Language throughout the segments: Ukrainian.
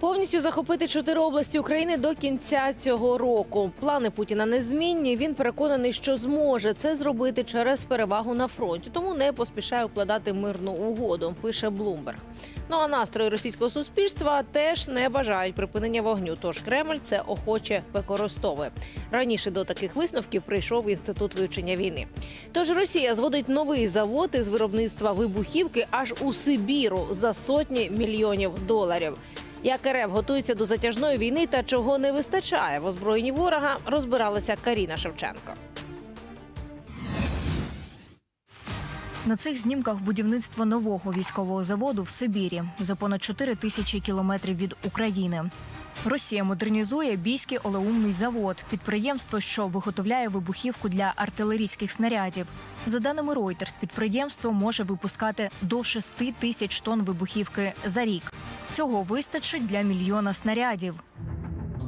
Повністю захопити чотири області України до кінця цього року. Плани Путіна незмінні. Він переконаний, що зможе це зробити через перевагу на фронті, тому не поспішає укладати мирну угоду. Пише Блумберг. Ну а настрої російського суспільства теж не бажають припинення вогню. Тож Кремль це охоче використовує. Раніше до таких висновків прийшов інститут вивчення війни. Тож Росія зводить новий завод із виробництва вибухівки аж у Сибіру за сотні мільйонів доларів. Як РФ готується до затяжної війни та чого не вистачає в озброєнні ворога, розбиралася Каріна Шевченко. На цих знімках будівництво нового військового заводу в Сибірі за понад 4 тисячі кілометрів від України. Росія модернізує бійський олеумний завод, підприємство, що виготовляє вибухівку для артилерійських снарядів. За даними Reuters, підприємство може випускати до 6 тисяч тонн вибухівки за рік. Цього вистачить для мільйона снарядів.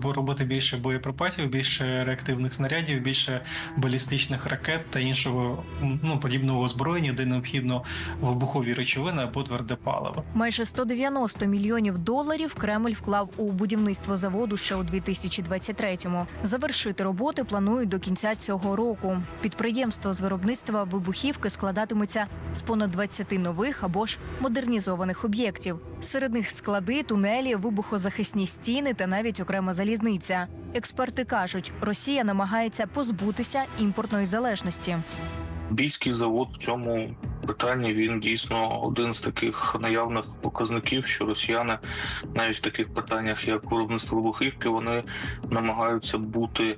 Бо робити більше боєприпасів, більше реактивних снарядів, більше балістичних ракет та іншого ну подібного озброєння, де необхідно вибухові речовини або тверде паливо. Майже 190 мільйонів доларів Кремль вклав у будівництво заводу ще у 2023-му. Завершити роботи планують до кінця цього року. Підприємство з виробництва вибухівки складатиметься з понад 20 нових або ж модернізованих об'єктів. Серед них склади, тунелі, вибухозахисні стіни та навіть окрема залізниця. Експерти кажуть, Росія намагається позбутися імпортної залежності. Бійський завод в цьому питанні він дійсно один з таких наявних показників, що росіяни навіть в таких питаннях, як виробництво вибухівки, вони намагаються бути,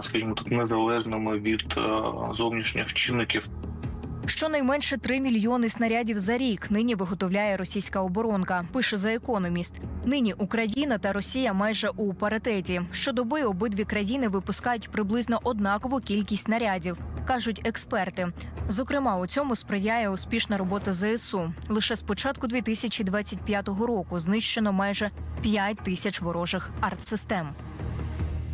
скажімо так, незалежними від зовнішніх чинників. Щонайменше 3 мільйони снарядів за рік нині виготовляє російська оборонка. Пише за економіст. Нині Україна та Росія майже у паритеті. Щодоби обидві країни випускають приблизно однакову кількість снарядів, кажуть експерти. Зокрема, у цьому сприяє успішна робота ЗСУ. Лише з початку 2025 року знищено майже 5 тисяч ворожих артсистем.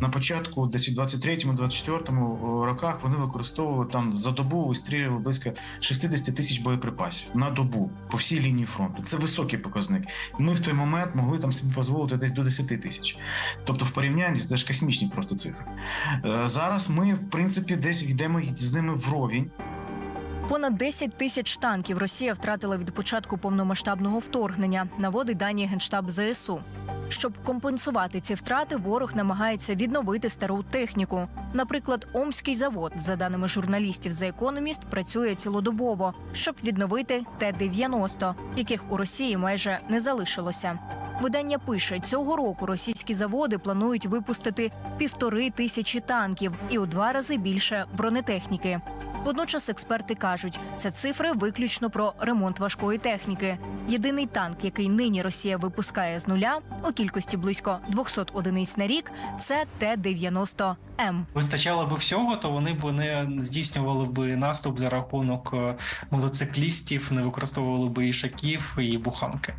На початку, десь у 23-24 роках, вони використовували там за добу вистрілювали близько 60 тисяч боєприпасів на добу по всій лінії фронту. Це високий показник. Ми в той момент могли там собі дозволити десь до 10 тисяч. Тобто, в порівнянні це ж космічні просто цифри. Е, Зараз ми, в принципі, десь йдемо з ними вровень. Понад 10 тисяч танків Росія втратила від початку повномасштабного вторгнення. Наводить дані генштаб ЗСУ. Щоб компенсувати ці втрати, ворог намагається відновити стару техніку. Наприклад, Омський завод, за даними журналістів за економіст, працює цілодобово, щоб відновити Т-90, яких у Росії майже не залишилося. Видання пише, цього року російські заводи планують випустити півтори тисячі танків і у два рази більше бронетехніки. Водночас експерти кажуть, це цифри виключно про ремонт важкої техніки. Єдиний танк, який нині Росія випускає з нуля у кількості близько 200 одиниць на рік, це Т-90М. Вистачало би всього, то вони б не здійснювали би наступ за рахунок е, мотоциклістів, не використовували би ішаків і буханки.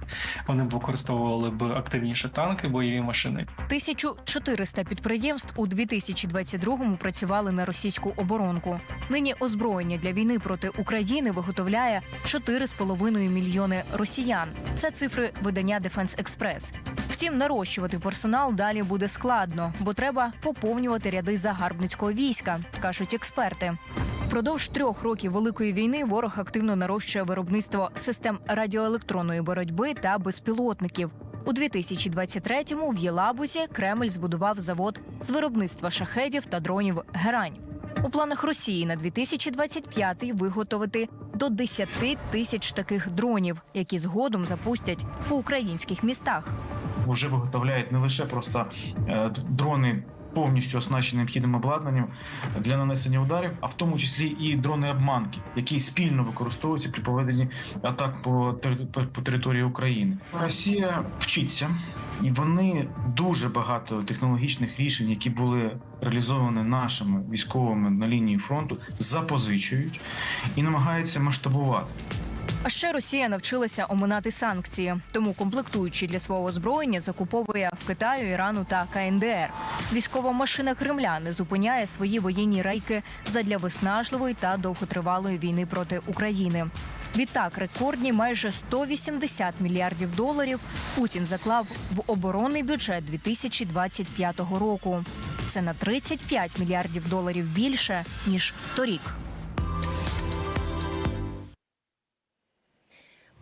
Вони б використовували б активніше танки, бойові машини. 1400 підприємств у 2022-му працювали на російську оборонку. Нині озброєння для війни проти України виготовляє 4,5 мільйони росіян. Це цифри видання Defense Express. Втім, нарощувати персонал далі буде складно, бо треба поповнювати ряди загарбницького війська, кажуть експерти. Впродовж трьох років великої війни ворог активно нарощує виробництво систем радіоелектронної боротьби та безпілотників. У 2023-му в Єлабузі Кремль збудував завод з виробництва шахедів та дронів Герань. У планах Росії на 2025-й виготовити до 10 тисяч таких дронів, які згодом запустять по українських містах. Вже виготовляють не лише просто е, дрони. Повністю оснащені необхідним обладнанням для нанесення ударів, а в тому числі і дрони-обманки, які спільно використовуються при проведенні атак по- по території України. Росія вчиться, і вони дуже багато технологічних рішень, які були реалізовані нашими військовими на лінії фронту, запозичують і намагаються масштабувати. А ще Росія навчилася оминати санкції, тому комплектуючі для свого озброєння закуповує в Китаю, Ірану та КНДР. Військова машина Кремля не зупиняє свої воєнні рейки задля виснажливої та довготривалої війни проти України. Відтак, рекордні майже 180 мільярдів доларів Путін заклав в оборонний бюджет 2025 року. Це на 35 мільярдів доларів більше ніж торік.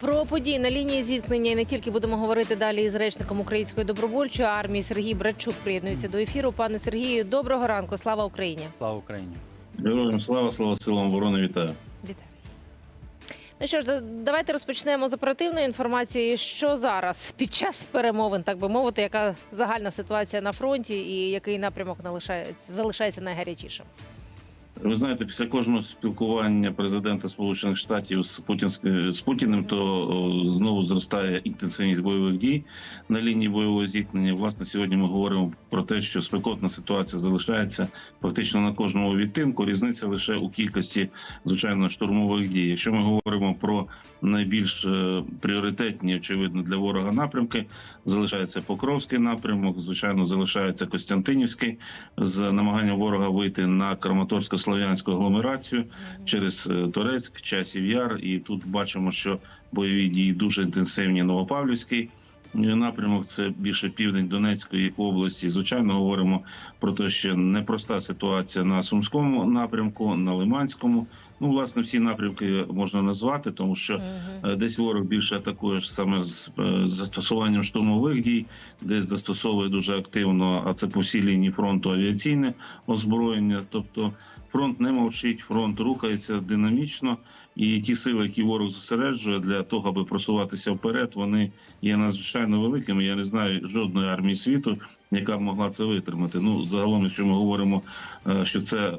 Про події на лінії зіткнення і не тільки будемо говорити далі із речником української добровольчої армії Сергій Братчук приєднується до ефіру. Пане Сергію, доброго ранку. Слава Україні! Слава Україні! Героям слава, слава силам оборони, вітаю. Вітаю. Ну що ж, да- давайте розпочнемо з оперативної інформації. Що зараз під час перемовин, так би мовити, яка загальна ситуація на фронті і який напрямок залишається найгарячішим? Ви знаєте, після кожного спілкування президента Сполучених Штатів з Путінськ- з Путіним, то знову зростає інтенсивність бойових дій на лінії бойового зіткнення. Власне, сьогодні ми говоримо про те, що спекотна ситуація залишається фактично на кожному відтинку. Різниця лише у кількості звичайно штурмових дій. Якщо ми говоримо про найбільш е, пріоритетні, очевидно, для ворога напрямки, залишається Покровський напрямок, звичайно, залишається Костянтинівський з намаганням ворога вийти на Краматорсько-Слов'янську агломерацію через е, Торецьк, Часів Яр. І тут бачимо, що бойові дії дуже інтенсивні. Новопавлівський напрямок це більше південь Донецької області. Звичайно, говоримо про те, що непроста ситуація на сумському напрямку, на Лиманському. Ну, власне, всі напрямки можна назвати, тому що Е, Десь ворог більше атакує саме з е, з застосуванням штурмових дій, десь застосовує дуже активно, а це по всій лінії фронту авіаційне озброєння. Тобто фронт не мовчить, фронт рухається динамічно, і ті сили, які ворог зосереджує для того, аби просуватися вперед, вони є надзвичайно великими. Я не знаю жодної армії світу, яка б могла це витримати. Ну загалом, якщо ми говоримо, е, що це е,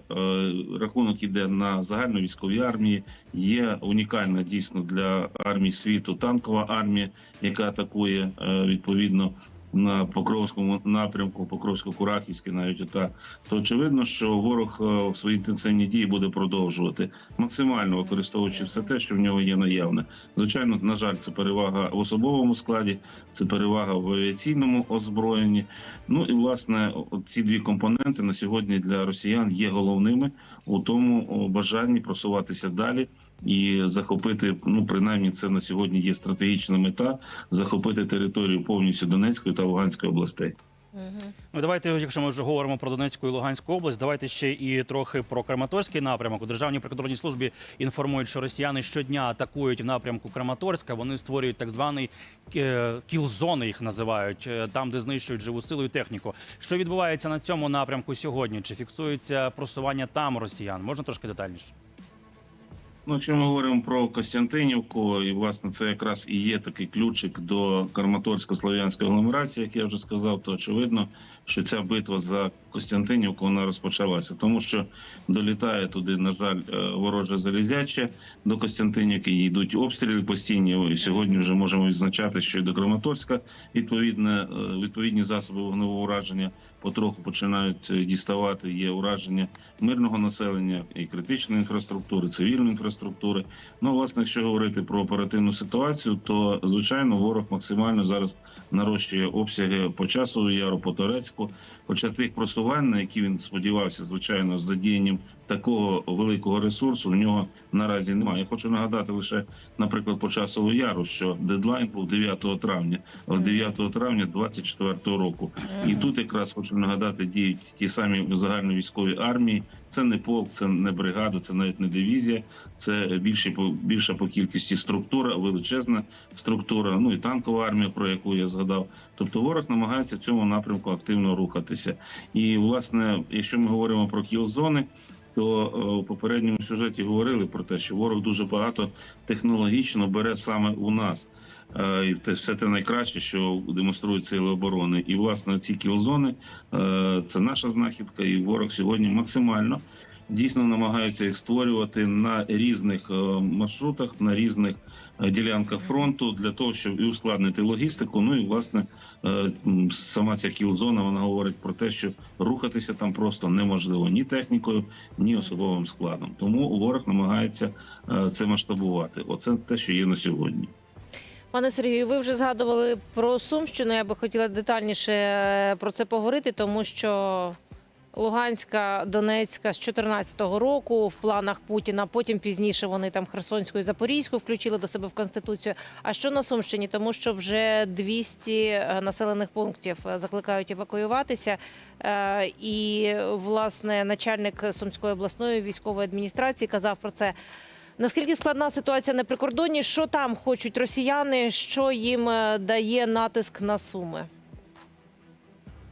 рахунок іде на загальновійськовій армії, є унікальна дійсно для армії світу танкова армія, яка атакує е, відповідно на Покровському напрямку, Покровсько-Курахівський, навіть отак, то очевидно, що ворог е, в свої інтенсивні дії буде продовжувати максимально використовуючи все те, що в нього є наявне. Звичайно, на жаль, це перевага в особовому складі, це перевага в авіаційному озброєнні. Ну і власне ці дві компоненти на сьогодні для росіян є головними у тому бажанні просуватися далі і захопити. Ну принаймні, це на сьогодні є стратегічна мета захопити територію повністю Донецької та Луганської областей. Ну давайте, якщо ми вже говоримо про Донецьку і Луганську область, давайте ще і трохи про Краматорський напрямок. У державній прикордонній службі інформують, що росіяни щодня атакують в напрямку Краматорська. Вони створюють так званий е, кіл-зони, їх називають, е, там, де знищують живу силу і техніку. Що відбувається на цьому напрямку сьогодні? Чи фіксується просування там росіян? Можна трошки детальніше? Ну, якщо ми говоримо про Костянтинівку, і власне це якраз і є такий ключик до Карматорсько-Слов'янської агломерації, як я вже сказав, то очевидно, що ця битва за Костянтинівку вона розпочалася, тому що долітає туди, на жаль, е, вороже залізяче до Костянтинівки. Йдуть обстріли постійні. І сьогодні вже можемо відзначати, що і до Краматорська відповідне е, відповідні засоби вогневого ураження потроху починають е, діставати. Є ураження мирного населення і критичної інфраструктури, цивільної інфраструктури. Ну, власне, якщо говорити про оперативну ситуацію, то звичайно ворог максимально зараз нарощує обсяги по часу яру, по Торецьку. Хоча тих просувань, на які він сподівався, звичайно, з задіянням такого великого ресурсу, в нього наразі немає. Я хочу нагадати лише, наприклад, по часову яру, що дедлайн був 9 травня, але 9 травня 24 року. І тут якраз хочу нагадати, діють ті самі загальновійськові армії. Це не полк, це не бригада, це навіть не дивізія. Це більше по більша по кількості структура, величезна структура. Ну і танкова армія, про яку я згадав. Тобто ворог намагається в цьому напрямку активно рухатися. І власне, якщо ми говоримо про кіл-зони, то е, у попередньому сюжеті говорили про те, що ворог дуже багато технологічно бере саме у нас. Е, І все те найкраще, що демонструють сили оборони. І власне ці кіл-зони е, це наша знахідка, і ворог сьогодні максимально дійсно намагається їх створювати на різних е, маршрутах, на різних е, ділянках фронту для того, щоб і ускладнити логістику. Ну і власне е, сама ця кіл-зона вона говорить про те, що рухатися там просто неможливо ні технікою, ні особовим складом. Тому ворог намагається це масштабувати. Оце те, що є на сьогодні. Пане Сергію, ви вже згадували про Сумщину. Я би хотіла детальніше про це поговорити, тому що Луганська, Донецька з 2014 року в планах Путіна. Потім пізніше вони там Херсонську і Запорізьку включили до себе в конституцію. А що на Сумщині? Тому що вже 200 е, населених пунктів е, закликають евакуюватися. Е, І власне начальник Сумської обласної військової адміністрації казав про це. Наскільки складна ситуація на прикордонні? Що там хочуть росіяни? Що їм дає натиск на суми?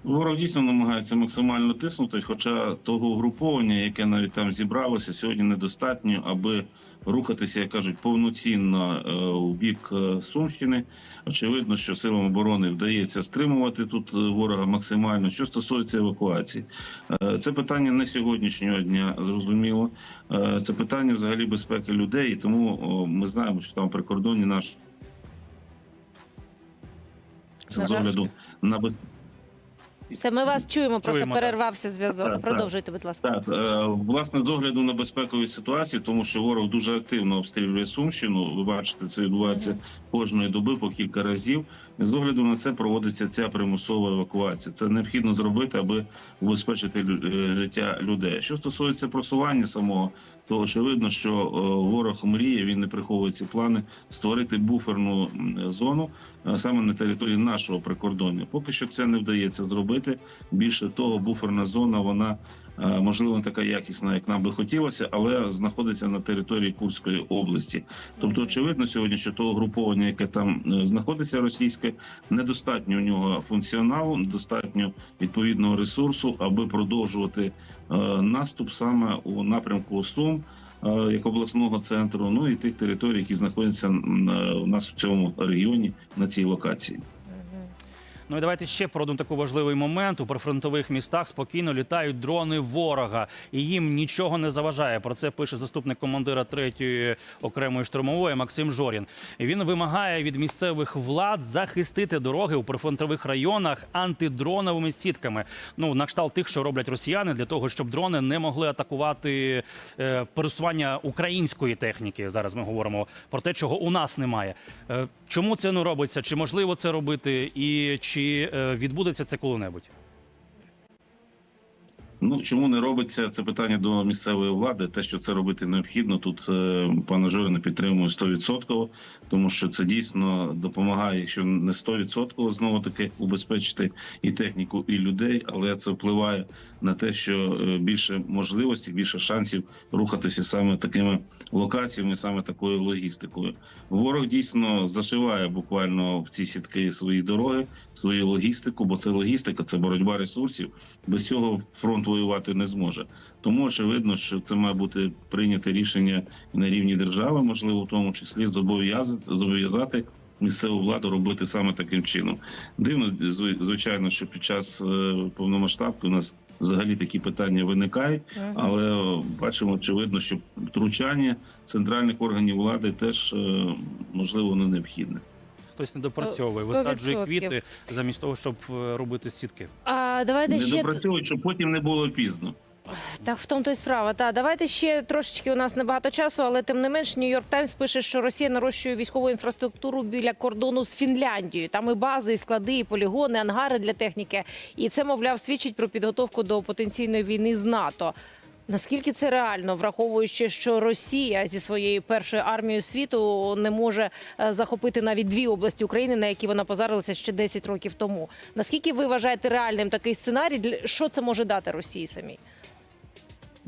Ворог дійсно намагається максимально тиснути, хоча того угруповання, яке навіть там зібралося, сьогодні недостатньо, аби рухатися, як кажуть, повноцінно е, у бік е, Сумщини. Очевидно, що силам оборони вдається стримувати тут е, ворога максимально. Що стосується евакуації, це питання не сьогоднішнього дня, зрозуміло. Це питання взагалі безпеки людей, і тому ми знаємо, що там прикордонні наш з огляду на безпеку. Все, ми вас чуємо, просто Чуємо, так. перервався зв'язок. Так, так. Продовжуйте, будь ласка. Так, е, власне, з огляду на безпекові ситуації, тому що ворог дуже активно обстрілює Сумщину. Ви бачите, це відбувається кожної доби по кілька разів. З огляду на це проводиться ця примусова евакуація. Це необхідно зробити, аби убезпечити лю- е, життя людей. Що стосується просування самого, то очевидно, що е, ворог мріє, він не приховує ці плани створити буферну зону е, саме на території нашого прикордоння. Поки що це не вдається зробити. Більше того, буферна зона вона е, можливо не така якісна, як нам би хотілося, але знаходиться на території Курської області. Тобто, очевидно, сьогодні, що того груповання, яке там е, знаходиться російське, недостатньо у нього функціоналу, недостатньо відповідного ресурсу, аби продовжувати е, наступ саме у напрямку Сум. Як обласного центру, ну і тих територій, які знаходяться у нас в цьому регіоні на цій локації. Ну і давайте ще про один такий важливий момент. У прифронтових містах спокійно літають дрони ворога, і їм нічого не заважає. Про це пише заступник командира 3-ї окремої штурмової Максим Жорін. Він вимагає від місцевих влад захистити дороги у прифронтових районах антидроновими сітками. Ну на кшталт тих, що роблять росіяни, для того, щоб дрони не могли атакувати е, пересування української техніки. Зараз ми говоримо про те, чого у нас немає. Е, чому це не робиться? Чи можливо це робити? І чи е, відбудеться це коли-небудь? Ну чому не робиться це питання до місцевої влади? Те, що це робити необхідно, тут е, пана Жорина підтримує 100%, тому що це дійсно допомагає, якщо не 100% знову таки убезпечити і техніку, і людей, але це впливає на те, що е, більше можливостей, більше шансів рухатися саме такими локаціями, саме такою логістикою. Ворог дійсно зашиває буквально в ці сітки свої дороги, свою логістику, бо це логістика, це боротьба ресурсів. Без цього фронт воювати не зможе. Тому очевидно, що це має бути прийняте рішення на рівні держави, можливо, в тому числі зобов'язати зобов'язати місцеву владу робити саме таким чином. Дивно, звичайно, що під час е, повномасштабки у нас взагалі такі питання виникають. Але бачимо очевидно, що втручання центральних органів влади теж е, можливо не необхідне. Хтось не допрацьовує, висаджує 100%. квіти замість того, щоб е, робити сітки. А давайте Не ще допрацьовують, щоб потім не було пізно. так в тому то й справа. Та давайте ще трошечки. У нас небагато часу, але тим не менш, Нью-Йорк Таймс пише, що Росія нарощує військову інфраструктуру біля кордону з Фінляндією. Там і бази, і склади, і полігони, ангари для техніки. І це, мовляв, свідчить про підготовку до потенційної війни з НАТО. Наскільки це реально, враховуючи, що Росія зі своєю першою армією світу не може е, захопити навіть дві області України, на які вона позарилася ще 10 років тому. Наскільки ви вважаєте реальним такий сценарій? Що це може дати Росії самій?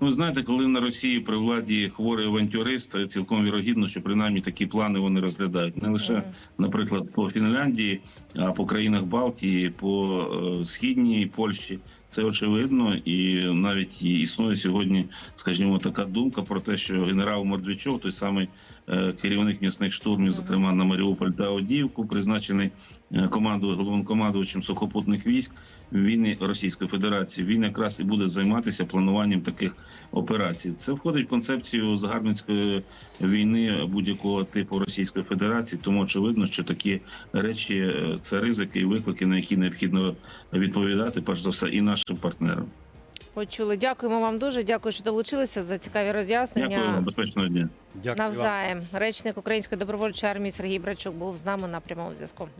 Ну, знаєте, коли на Росії при владі хворий авантюрист, цілком вірогідно, що принаймні такі плани вони розглядають не лише, наприклад, по Фінляндії, а по країнах Балтії, по е, східній Польщі. Це очевидно, і навіть існує сьогодні, скажімо, така думка про те, що генерал Мордвічов, той самий е, керівник м'ясних штурмів, зокрема на Маріуполь та Одіївку, призначений е, командою головнокомандувачем сухопутних військ війни Російської Федерації. Він якраз і буде займатися плануванням таких операцій. Це входить в концепцію загарбницької війни будь-якого типу Російської Федерації. Тому очевидно, що такі речі е, це ризики і виклики, на які необхідно відповідати, перш за все, і нашим партнерам. Почули. Дякуємо вам дуже. Дякую, що долучилися за цікаві роз'яснення. Дякую вам, безпечного дня. Дякую. Навзаєм. Речник Української добровольчої армії Сергій Брачук був з нами на прямому зв'язку.